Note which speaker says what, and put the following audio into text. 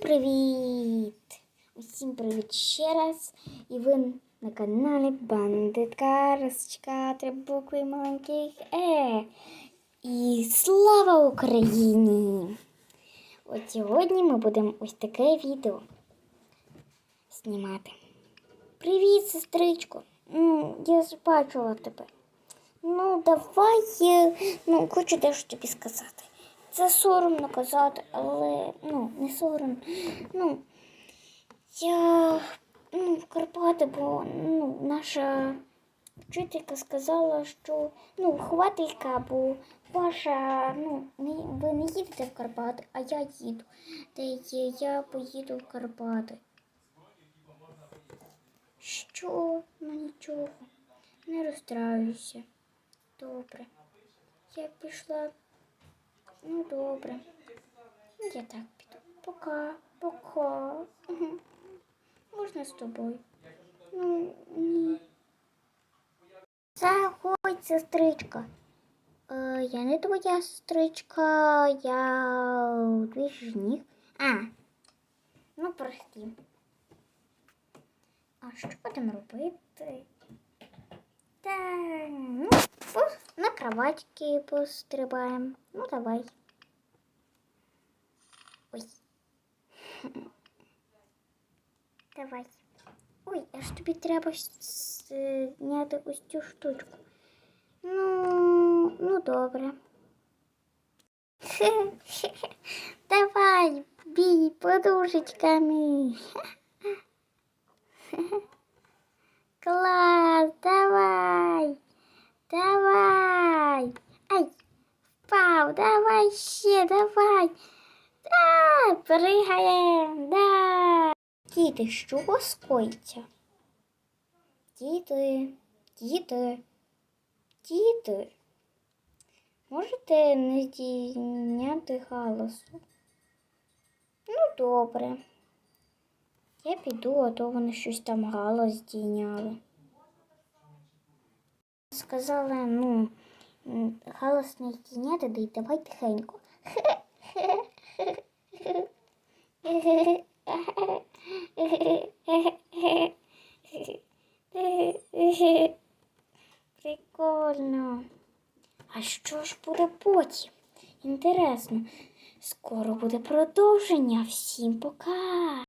Speaker 1: Привіт! Усім привіт ще раз. І ви на каналі Бандитка Розчка, три букви маленьких Е. І слава Україні! От сьогодні ми будемо ось таке відео знімати. Привіт, сестричко! Я ж бачила тебе. Ну, давай, ну, хочу дещо тобі сказати. Це соромно казати, але ну, не соромно. Ну, я ну, в Карпати, бо ну, наша вчителька сказала, що ну, вихователька, бо ваша, ну, ви не їдете в Карпати, а я їду. Та я поїду в Карпати. Що? Ну нічого. Не розстраюся. Добре. Я пішла. Ну, добре. Я так піду. Пока, пока. Можна з тобою? Ну, ні. Заходь, сестричка. Е, я не твоя сестричка, я твій жених. А, ну прости. А що будемо робити? Та, ну, пос- на кроватки пострибаємо. Ну, давай. Ой. Давай. Ой, а ж тобі треба с- е, зняти ось цю штучку. Ну, ну добре. Давай, бій подушечками. впав, давай ще, давай. Да, пригаємо, да. Діти, що у вас коїться? Діти, діти, діти. Можете не здійняти галасу? Ну, добре. Я піду, а то вони щось там галас здійняли. Сказали, ну, м, галас не здійняти, да й давай тихенько. Прикольно. А що ж буде потім? Інтересно. Скоро буде продовження. Всім пока.